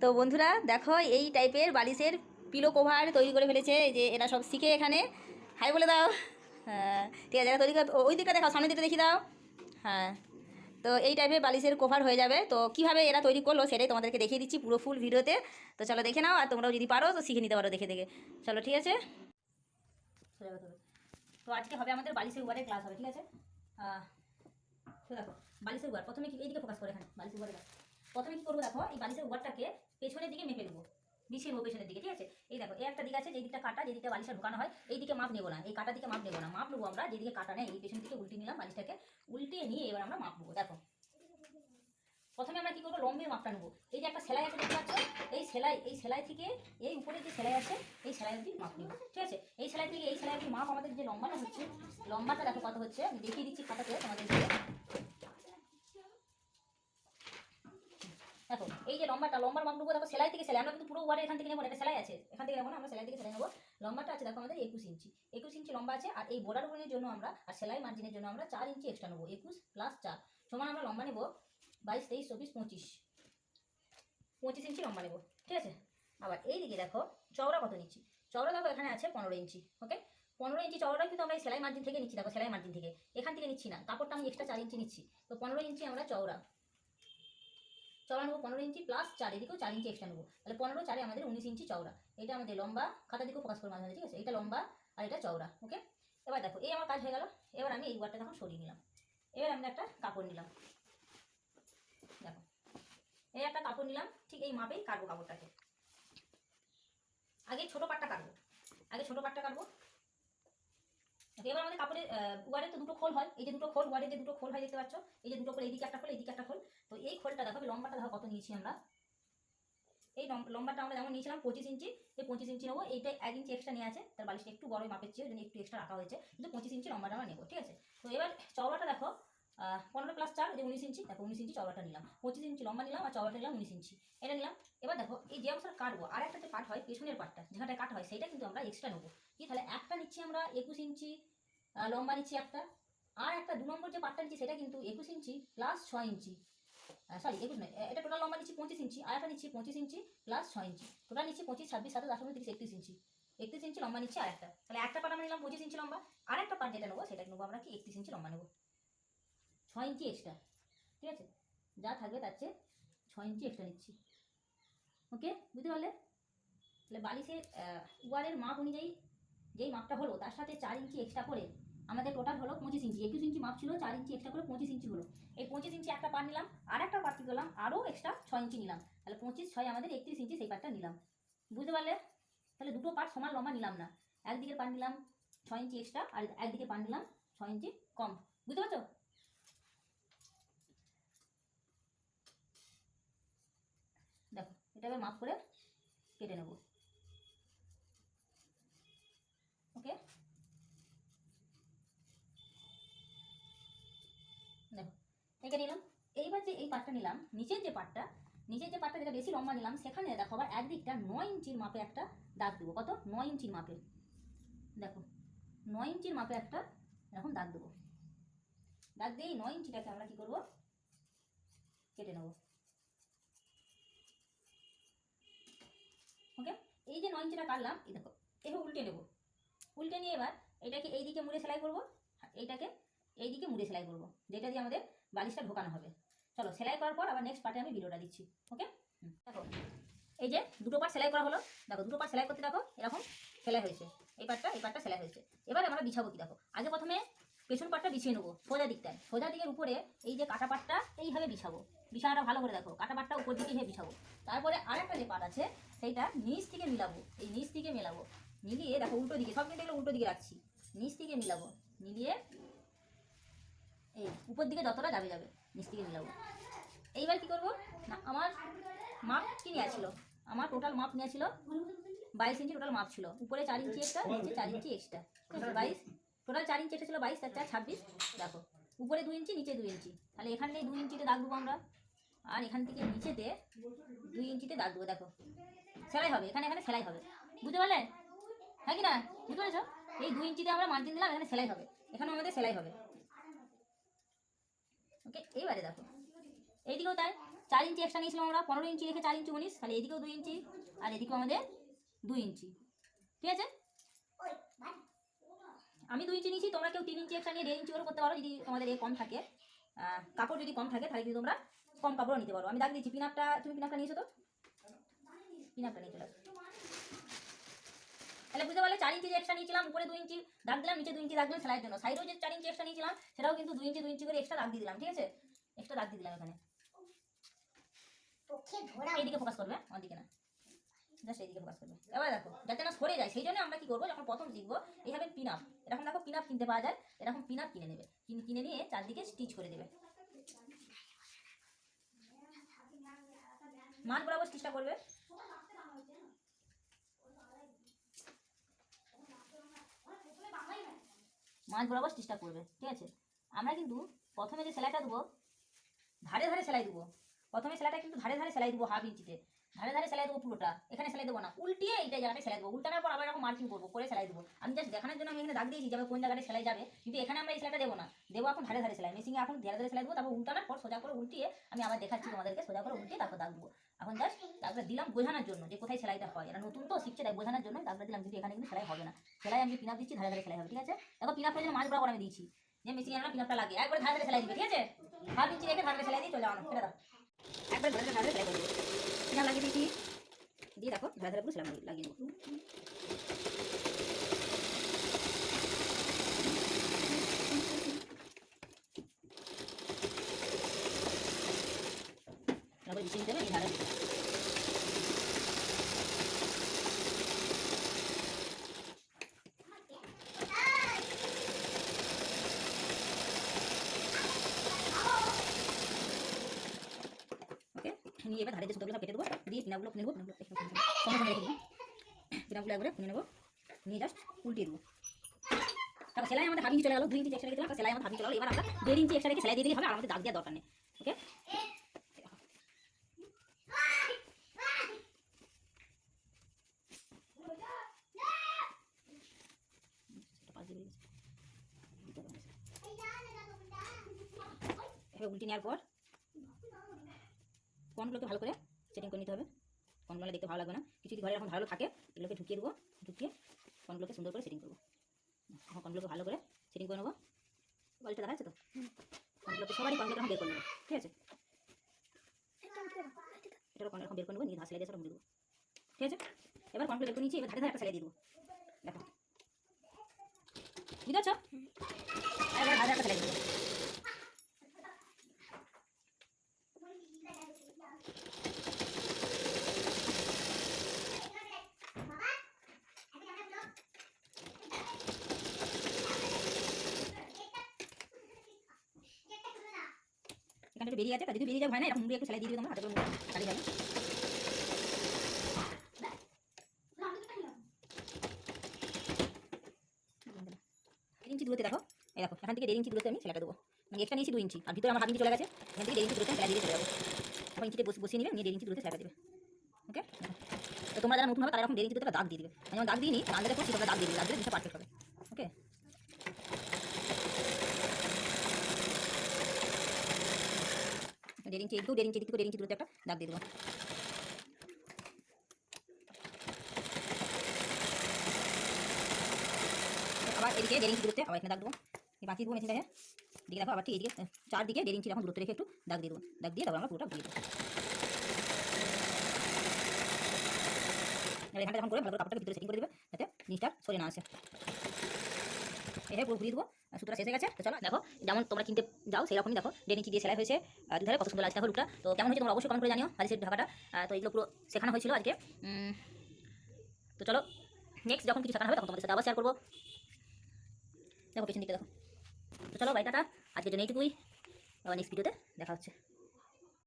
তো বন্ধুরা, দেখো এই টাইপের বালিশের পিলো কভার তৈরি করে ফেলেছে। যে এরা সব শিখে এখানে। হাই বলে দাও। হ্যাঁ ঠিক আছে তৈরি ওই দিকটা দেখাও, সামনের দিকটা দেখিয়ে দাও। হ্যাঁ তো এই টাইপের বালিশের কভার হয়ে যাবে। তো কীভাবে এরা তৈরি করল সেটাই তোমাদেরকে দেখিয়ে দিচ্ছি পুরো ফুল ভিডিওতে। তো চলো দেখে নাও, আর তোমরাও যদি পারো, তো শিখে নিতে পারো দেখে দেখে। চলো, ঠিক আছে। তো আজকে হবে আমাদের বালিশের উপরে ক্লাস হবে, ঠিক আছে? দেখো, বালিশের উপর প্রথমে এইদিকে ফোকাস করে এখানে, বালিশের দেখো প্রথমে কি করব দেখো, এই বালিশের উপরটাকে পেছনের দিকে মেপে দেবো বিছিয়ে নেব পেছনের দিকে, ঠিক আছে? এই দেখো, এই একটা দিক আছে, যেই দিকটা কাটা যেদিকটা বালিশটা ঢোকানো হয়, এই দিকে মাপ নেব না। এই কাটা দিকে মাপ নেব না। মাপ নেব আমরা, যেদিকে কাটা নেই, এই পেছন দিকে উল্টে নিলাম বালিশটাকে। উল্টিয়ে নিয়ে এবার আমরা মাপ নেব, দেখো। প্রথমে আমরা কি করব? লম্বের মাপটা নেব। এই যে একটা সেলাই আছে, দেখতে পাচ্ছ? এই সেলাই এই সেলাই থেকে এই উপরে যে সেলাই আছে, এই সেলাই অবধি মাপ নেব, ঠিক আছে? এই সেলাই থেকে এই সেলাই অবধি মাপ আমাদের যে লম্বাটা হচ্ছে, লম্বাটা দেখো কত হচ্ছে? আমি দেখিয়ে দিচ্ছি খাতাতে তোমাদেরকে। দেখো এই যে লম্বাটা, লম্বার নেব দেখো সেলাই থেকে সেলাই, আমরা কিন্তু পুরো ওয়ার্ডে এখান থেকে নেব সেলাই আছে, এখান থেকে নেব না, আমরা সেলাই থেকে সেলাই নেব। লম্বাটা আছে, দেখো আমাদের একুশ ইঞ্চি একুশ ইঞ্চি লম্বা আছে, আর এই বোর্ডার উপরের জন্য আমরা, আর সেলাই মার্জিনের জন্য আমরা চার ইঞ্চি এক্সট্রা নেব, একুশ প্লাস চার। সমান আমরা লম্বা নেব বাইশ, তেইশ, চব্বিশ, পঁচিশ। পঁচিশ ইঞ্চি লম্বা নেব, ঠিক আছে? আবার এই দিকে দেখো, চওড়া কত নিচ্ছি? চওড়া দেখো এখানে আছে পনেরো ইঞ্চি ওকে পনেরো ইঞ্চি চওড়া কিন্তু আমরা সেলাই মার্জিন থেকে নিচ্ছি, দেখো সেলাই মার্জিন থেকে। এখান থেকে নিচ্ছি না, কাপড়টা আমি এক্সট্রা চার ইঞ্চি নিচ্ছি, তো পনেরো ইঞ্চি আমরা চওড়া। চওড়া নেব পনেরো ইঞ্চি প্লাস চার এদিকেও চার ইঞ্চি এক্সট্রা নেব। তাহলে পনেরো চারে আমাদের উনিশ ইঞ্চি চওড়া। এটা আমাদের লম্বা, খাতা দিকেও ফোকাস করে মাঝে মাঝে ঠিক আছে? এটা লম্বা আর এটা চওড়া ওকে এবার দেখো, এই আমার কাজ হয়ে গেল। এবার আমি এই ওয়ারটা তখন সরিয়ে নিলাম। এবার আমি একটা কাপড় নিলাম। দেখো, এই একটা কাপড় নিলাম, ঠিক এই মাপেই কাটবো কাপড়টাকে। আগে ছোট পাটটা কাটবো। আগে ছোট পাটটা কাটবো। এবার আমাদের কাপড়ের ওয়ারে তো দুটো খোল হয়। এই যে দুটো খোল ওয়ারে যে দুটো খোল হয়, দেখতে পাচ্ছ? এই যে দুটো খোল, এইদিকে একটা খোল, এইদিকে একটা খোল। তো এই খোলটা দেখো লম্বাটা দেখো কত নিয়েছি আমরা। এই লম- লম্বাটা আমরা যেমন নিয়েছিলাম পঁচিশ ইঞ্চি, এই পঁচিশ ইঞ্চি নেব। এইটা এক ইঞ্চি এক্সট্রা নিয়ে আছে। তার বালিশটা একটু বড় মাপের চেয়ে জন্য একটু এক্সট্রা রাখা হয়েছে। কিন্তু পঁচিশ ইঞ্চি লম্বাটা আমরা নেব, ঠিক আছে? তো এবার চওড়াটা দেখো পনেরো প্লাস চার যে উনিশ ইঞ্চি, দেখো উনিশ ইঞ্চি চওড়াটা নিলাম। পঁচিশ ইঞ্চি লম্বা নিলাম আর চওড়াটা নিলাম উনিশ ইঞ্চি। এটা নিলাম। এবার দেখো, এই যে অংশটা কাটবো আর একটা যে পার্ট হয়, পেছনের পার্টটা যেখানটা কাটা হয় সেটা কিন্তু আমরা এক্সট্রা নেব। কি, তাহলে একটা নিচ্ছি আমরা একুশ ইঞ্চি লম্বা নিচ্ছি একটা আর একটা দু নম্বর যে পার্টটা নিচ্ছি, সেটা কিন্তু একুশ ইঞ্চি প্লাস ছয় ইঞ্চি। সরি একুশ নয় এটা টোটাল লম্বা নিচ্ছি পঁচিশ ইঞ্চি, আর একটা নিচ্ছি পঁচিশ ইঞ্চি প্লাস ছয় ইঞ্চি। টোটাল নিচ্ছি পঁচিশ, ছাব্বিশ, সাতাশ, আঠারো, তিরিশ, একত্রিশ ইঞ্চি। একত্রিশ ইঞ্চি লম্বা নিচ্ছি আর একটা তাহলে একটা পার্ট আমরা নিলাম পঁচিশ ইঞ্চি লম্বা। আর একটা পার্ট যেটা নেব, সেটা নেব আমরা কি একত্রিশ ইঞ্চি লম্বা নেব। ছয় ইঞ্চি এক্সট্রা ঠিক আছে? যা থাকবে তার চেয়ে ছয় ইঞ্চি এক্সট্রা নিচ্ছি। ওকে বুঝতে পারলে? তাহলে বালিশের ওয়ারের মাপ অনুযায়ী যেই মাপটা হলো, তার সাথে চার ইঞ্চি এক্সট্রা করে আমাদের টোটাল হলো পঁচিশ ইঞ্চি। একুশ ইঞ্চি মাপ ছিল, চার ইঞ্চি এক্সট্রা করে পঁচিশ ইঞ্চি হলো। এই পঁচিশ ইঞ্চি একটা পার নিলাম, আর একটা পার কি করলাম? আরও এক্সট্রা ছয় ইঞ্চি নিলাম। তাহলে পঁচিশ, ছয় আমাদের একত্রিশ ইঞ্চি, সেই পার্টটা নিলাম। বুঝতে পারলে? তাহলে দুটো পার্ট সমান লম্বা নিলাম না। একদিকের পার নিলাম ছয় ইঞ্চি এক্সট্রা আর একদিকে পার নিলাম ছয় ইঞ্চি কম। বুঝতে পারছ? দেখো এটা মাপ করে কেটে নেব ওকে দেখো এঁকে নিলাম। এইবার যে এই পাটটা নিলাম, নিচের যে পাটটা, নিচের যে পাটটা যেটা বেশি লম্বা নিলাম সেখানে দেখো আবার একদিকটা নয় ইঞ্চির মাপে একটা দাগ দেবো। কত? নয় ইঞ্চির মাপে। দেখো, নয় ইঞ্চির মাপে একটা এরকম দাগ দেবো। দাগ দিয়ে নয় ইঞ্চিটাকে আমরা কি করব? কেটে নেব। ওকে এই যে নয় ইঞ্চিটা কাটলাম, এই দেখো এভাবে উল্টে নেব। উল্টে নিয়ে এবার এটাকে এইদিকে মুড়ে সেলাই করব, এইটাকে এই দিকে মুড়ে সেলাই করব। যেটা দিয়ে আমাদের বালিশটা ঢোকানো হবে। চলো, সেলাই করার পর আবার নেক্সট পার্টে আমি ভিডিওটা দিচ্ছি ওকে দেখো, এই যে দুটো পার্ট সেলাই করা হলো, দেখো, দুটো পার্ট সেলাই করতে দেখো, এরকম সেলাই হয়েছে। এই পার্টটা এই পার্টটা সেলাই হয়েছে। এবার আমরা বিছাবো কি দেখো, আগে প্রথমে পেছন পাটটা বিছিয়ে নেব, সোজা দিকটায়। সোজা দিকের উপরে এই যে কাটা পাটটা এইভাবে বিছাবো। বিছানাটা ভালো করে দেখো, কাটা পাটটা উপর দিকে বিছাবো। তারপরে আরেকটা যে পাট আছে, সেইটা নিচ থেকে মিলাবো, এই নিচ থেকে মেলাবো। মিলিয়ে দেখো, উল্টো দিকে, সব কিন্তু উল্টো দিকে রাখছি। নিচ থেকে মিলাবো, মিলিয়ে এই, উপর দিকে যতটা যাবে যাবে। নিচ থেকে মিলাবো এইবার কি করব? না, আমার মাপ কি নেওয়া ছিল? আমার টোটাল মাপ নেওয়া ছিল বাইশ ইঞ্চি টোটাল মাপ ছিল। উপরে চার ইঞ্চি এক্সট্রা নিচে চার ইঞ্চি এক্সট্রা বাইশ। টোটাল চার ইঞ্চি এটা ছিল বাইশ, তার চার ছাব্বিশ। দেখো, উপরে দু ইঞ্চি, নিচে দু ইঞ্চি। তাহলে এখান থেকে দু ইঞ্চিতে দাগ দেবো আমরা। আর এখান থেকে নিচেতে দুই ইঞ্চিতে দাগ দেবো, দেখো। সেলাই হবে, এখানে এখানে সেলাই হবে। বুঝতে পারলে? হ্যাঁ কি না? বুঝতে পেরেছ? এই দুই ইঞ্চিতে আমরা মার্জিন দিলাম, এখানে সেলাই হবে। এখানে আমাদের সেলাই হবে। ওকে, এইবারে দেখো। এইদিকেও তাই, চার ইঞ্চি এক্সট্রা নিয়েছিলাম আমরা, পনেরো ইঞ্চি রেখে চার ইঞ্চি উনিশ তাহলে এদিকেও দুই ইঞ্চি, আর এদিকেও আমাদের দুই ইঞ্চি। ঠিক আছে? আমি দুই ইঞ্চি নিয়েছি, তোমরা কেউ তিন ইঞ্চি এক্সট্রা নিয়ে দেড় ইঞ্চি করে করতে পারো, যদি তোমাদের এ কম থাকে। কাপড় যদি কম থাকে, তাহলে কিন্তু তোমরা কম কাপড়ও নিতে পারো। আমি দাগ দিচ্ছি পিনাপটা তুমি পিনাপটা নিয়েছো তো? পিনাপটা নিয়ে চলে আসো। তাহলে বুঝতে পারলে চার ইঞ্চি যে এক্সট্রা নিয়েছিলাম উপরে দুই ইঞ্চি দাগ দিলাম নিচে দুই ইঞ্চি দাগ দিলাম সেলাইয়ের জন্য। সাইডেও যে চার ইঞ্চি এক্সট্রা নিয়েছিলাম সেটাও কিন্তু দুই ইঞ্চি দুই ইঞ্চি করে এক্সট্রা দাগ দিয়ে দিলাম ঠিক আছে? এক্সট্রা দাগ দিয়ে দিলাম এখানে। এইদিকে ফোকাস করবে আমার দিকে না। জাস্ট এইদিকে ফোকাস করবে। এবার দেখো যাতে না সরে যায় সেই জন্য আমরা কি করব যখন প্রথম শিখব এইভাবে পিনাপ এরকম দেখো পিনাপ কিনতে পাওয়া যায় এরকম পিনাপ কিনে নেবে। কিনে কিনে নিয়ে চারদিকে স্টিচ করে দেবে। মাছ বরাবর স্টিচটা করবে। মাছ বরাবর চেষ্টা করবে, ঠিক আছে? আমরা কিন্তু প্রথমে যে সেলাইটা দেবো, ধারে ধারে সেলাই দেবো। প্রথমে সেলাইটা কিন্তু ধারে ধারে সেলাই দেবো হাফ ইঞ্চিতে। ধারে ধারে সেলাই দেবো পুরোটা, এখানে সেলাই দেবো না, উল্টিয়ে এইটা জায়গাটা সেলাই দেবো, উল্টানোর পর আবার এরকম মার্কিং করব, করে সেলাই দেবো। আমি জাস্ট দেখানোর জন্য আমি এখানে দাগ দিয়েছি যাবে কোন জায়গাটা সেলাই যাবে, কিন্তু এখানে আমরা এই সেলাইটা দেবো না, দেবো এখন ধারে ধারে সেলাই মেশিনে এখন ধারে ধারে সেলাই দেবো, তারপর উল্টানোর পর সোজা করে উল্টিয়ে আমি আবার দেখাচ্ছি তোমাদেরকে, সোজা করে উল্টিয়ে তারপর দাগ দেবো। এখন জাস্ট তারপরে দিলাম বোঝানোর জন্য যে কোথায় সেলাইটা হয় এটা নতুন তো শিখছে তাই বোঝানোর জন্য তারপরে দিলাম, কিন্তু এখানে কিন্তু সেলাই হবে না। সেলাই আমি পিনাপ দিচ্ছি, ধারে ধারে সেলাই হবে, ঠিক আছে? দেখো পিনাপটা যেন মাছ বরাবর আমি দিয়েছি, যে মেশিনে আমরা পিনাপটা লাগে, একবার ধারে ধারে সেলাই দিবে, ঠিক আছে? হাফ ইঞ্চি রেখে ধারে সেলাই দিয়ে চলে যাও ফেলে দাও একবার ধারে ধারে সেলাই করে দিবে পিনাপ লাগিয়ে দিয়েছি দিয়ে দেখো ধারে ধারে পুরো সেলাই লাগিয়ে দেবো তারপর বিছিয়ে দিতে হবে এই ধারে ওকে নিয়ে এবার ধারে যে সুতোগুলো সব কেটে দেবো দিয়ে পিনাগুলো নেব রেখে দেবো পিনাগুলো একবারে নেব। নিয়ে জাস্ট উল্টিয়ে দেবো। তারপর সেলাই আমাদের হাফ ইঞ্চি চলে গেলো, দুই ইঞ্চি এক্সট্রা সেলাই আমাদের হাফ ইঞ্চি চলে এবার আমরা দেড় ইঞ্চি এক্সট্রা সেলাই দিয়ে দিলে হবে, আর আমাদের দাগ দেওয়ার দরকার নেই। ওকে নেওয়ার পর কর্নগুলোকে ভালো করে সেটিং করে নিতে হবে। কর্নগুলো দেখতে ভালো লাগবে না। কিছু যদি ঘরে এখন ভালো থাকে এগুলোকে ঢুকিয়ে দেবো। ঢুকিয়ে কর্নগুলোকে সুন্দর করে সেটিং করব। এখন কর্নগুলোকে ভালো করে সেটিং করে নেব। বাড়িটা দেখা যাচ্ছে তো? কর্নগুলোকে সবারই কর্নগুলোকে এখন বের করে নেব। ঠিক আছে? এটা কর্ন এখন বের করে নেব। নিয়ে ধার সেলাই দিয়ে সেটা দেবো। ঠিক আছে? এবার কর্নগুলো বের করে নিচ্ছি এবার ধারে ধারে একটা সেলাই দিয়ে দেবো। দেখো। বুঝতে পারছ এবার ধারে একটা সেলাই দিয়ে দেবো। বেরিয়ে আছে যদি বেরিয়ে যাবে হয় না একটু দিয়ে দিবে, তোমরা হাতে মুড়ে যাবে ইঞ্চি দূরতে দেখো, এই দেখো, এখান থেকে দেড় ইঞ্চি দূরতে আমি সেলাইটা দেবো। মানে এক্সট্রা নিয়েছি দু ইঞ্চি, আর ভিতরে আমার হাফ ইঞ্চি চলে গেছে, এখান থেকে দেড় ইঞ্চি দূরতে দিয়ে চলে যাব। এখন ইঞ্চিতে বসে- বসিয়ে নিবে, নিয়ে দেড় ইঞ্চি দূরতে সেলাইটা দেবে। ওকে তো তোমরা যারা নতুন হবে, তারা এরকম দেড় ইঞ্চি দূরতে দাগ দিয়ে দিবে। আমি দাগ দিই নি আন্দাজে করছি তোমরা দাগ দিয়ে দিবে পারফেক্ট হবে ওকে দেড় ইঞ্চি এদিকেও দেড় ইঞ্চি থেকে দেড় ইঞ্চি দূরত্বে একটা দাগ দিয়ে দেবো আবার এদিকে দেড় ইঞ্চি দূরত্বে আবার এখানে দাগ দেবো বাঁচিয়ে দেবো মেশিনটাকে দিকে দেখো আবার ঠিক এদিকে চারদিকে দেড় ইঞ্চি এরকম দূরত্ব রেখে একটু দাগ দিয়ে দেবো দাগ দিয়ে তারপর আমরা পুরোটা ঘুরিয়ে দেবো এখানটা যখন করে ভালো করে কাপড়টাকে ভিতরে সেটিং করে দেবে যাতে জিনিসটা সরে না আসে এভাবে পুরো ঘুরিয়ে দেবো সুতোটা শেষ হয়ে গেছে। তো চলো, দেখো, যেমন তোমরা কিনতে যাও, সেরকমই দেখো। ইঞ্চি দিয়ে সেলাই হয়েছে। দুধারে কত সুন্দর লাগছে, দেখো তো কেমন হয়েছে তোমরা অবশ্যই কমেন্ট করে জানিও হাদিসের ঢাকাটা। তো এগুলো পুরো শেখানো হয়েছিল আজকে। তো চলো নেক্সট যখন কিছু শেখানো হবে, তখন তোমাদের সাথে আবার শেয়ার করব। দেখো, পেছন দিকে দেখো। তো চলো বাইটাটা আজকের জন্য এইটুকুই। নেক্সট ভিডিওতে দেখা হচ্ছে।